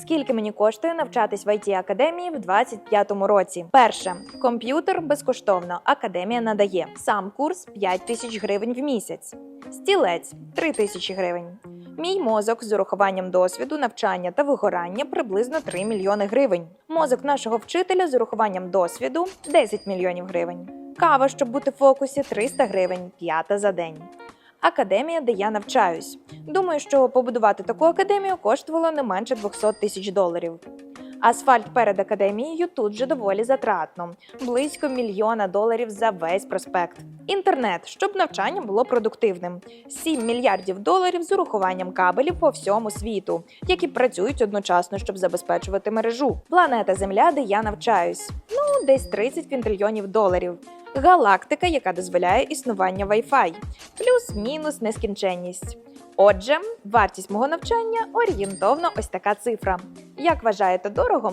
Скільки мені коштує навчатись в it академії в 25-му році? Перше, комп'ютер безкоштовно. Академія надає. Сам курс 5 тисяч гривень в місяць. Стілець 3 тисячі гривень. Мій мозок з урахуванням досвіду, навчання та вигорання приблизно 3 мільйони гривень. Мозок нашого вчителя з урахуванням досвіду 10 мільйонів гривень. Кава, щоб бути в фокусі 300 гривень, п'ята за день. Академія, де я навчаюсь. Думаю, що побудувати таку академію коштувало не менше 200 тисяч доларів. Асфальт перед академією тут же доволі затратно близько мільйона доларів за весь проспект. Інтернет, щоб навчання було продуктивним. 7 мільярдів доларів з урахуванням кабелів по всьому світу, які працюють одночасно, щоб забезпечувати мережу. Планета Земля, де я навчаюсь. Ну, десь 30 квінтрильйонів доларів. Галактика, яка дозволяє існування Wi-Fi. плюс-мінус нескінченність. Отже, вартість мого навчання орієнтовно ось така цифра. Як вважаєте дорого?